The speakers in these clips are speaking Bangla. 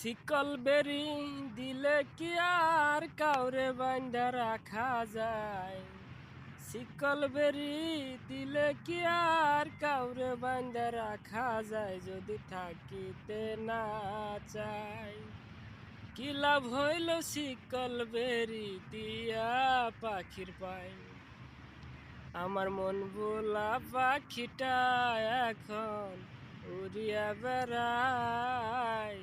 শিকল বেরি দিলে কি আর কাউরে বান্ধা রাখা যায়? শিকল বেরি দিলে কি আর কাউরে বান্ধা রাখা যায় যদি থাকিতে না চাই কি লাভ হইল শিকল বেরি দিয়া পাখির পাই আমার মন বোলা পাখিটা এখন উড়িয়া বেড়ায়।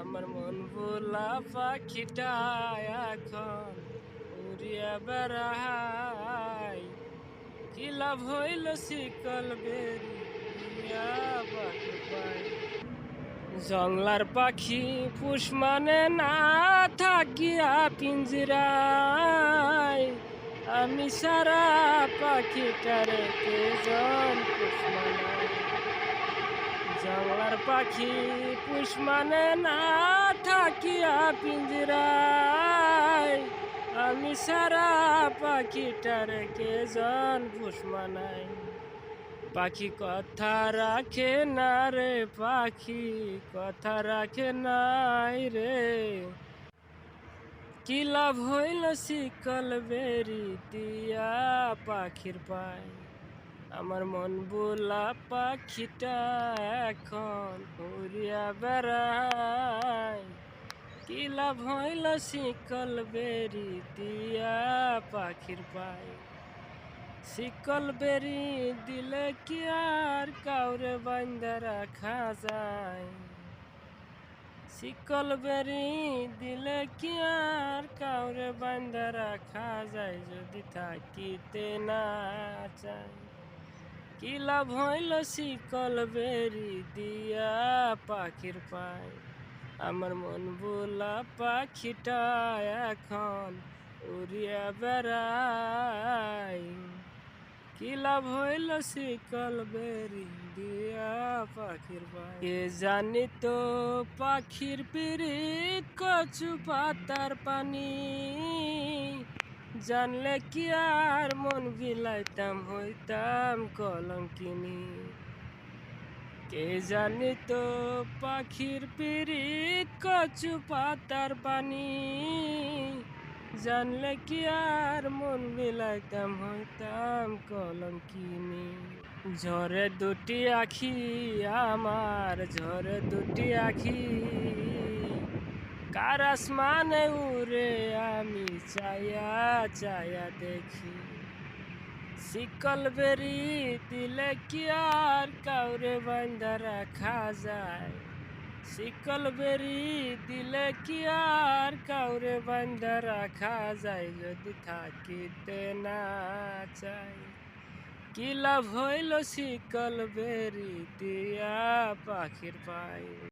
আমার মন ভোলা পাখিটা এখন উড়িয়া বেড়াই কি লাভ হইল শিকল জংলার পাখি পুষ মানে না থাকিয়া পিঞ্জিরায়। আমি সারা পাখিটারে কেজন পুষ জংলার পাখি পুষ মানে না থাকিয়া পিঞ্জিরায়। আমি সারা পাখিটারে কেজন পুষ মানায় পাখি কথা রাখে না রে, পাখি কথা রাখে নাই রে। কি লাভ হইল শিকল বেরি দিয়া পাখির পায়? আমার মন বোলা পাখিটা এখন উড়িয়া বেড়ায়। কি লাভ হইল শিকল বেরি দিয়া পাখির পায়? শিকল বেরি দিলে কি আর কাউরে বান্ধা রাখা যায়? শিকল বেরি দিলে কি আর কাউরে বান্ধা রাখা যায় যদি থাকিতে না চায়? কি লাভ হইল শিকল বেরি দিয়া পাখির পায়। আমার মন বোলা পাখিটা এখন উড়িয়া বেড়ায়। কি লাভ হইল শিকল বেরি দিয়া পাখির পায়। কে জানি তো পাখির পিরিত কচু পাতার পানি জানলে কি আর মন বিলাইতাম, হইতাম কলঙ্কিনী। কে জানি তো পাখির পিরিত কচু পাতার পানি। জানলে কি আর মন বিলাইতাম, হইতাম কলঙ্কিনী। ঝরে দুটি আখি, আমার ঝরে দুটি আখি। কার আসমানে উড়ে আমি চায়া চায়া দেখি? শিকল বেরি দিলে কি আর কাউরে বান্ধা রাখা যায়? শিকল বেরি দিলে কি আর কাউরে বান্ধা রাখা যায়? যদি থাকিতে না চাই, কি লাভ হইল শিকল বেরি দিয়া পাখির পাই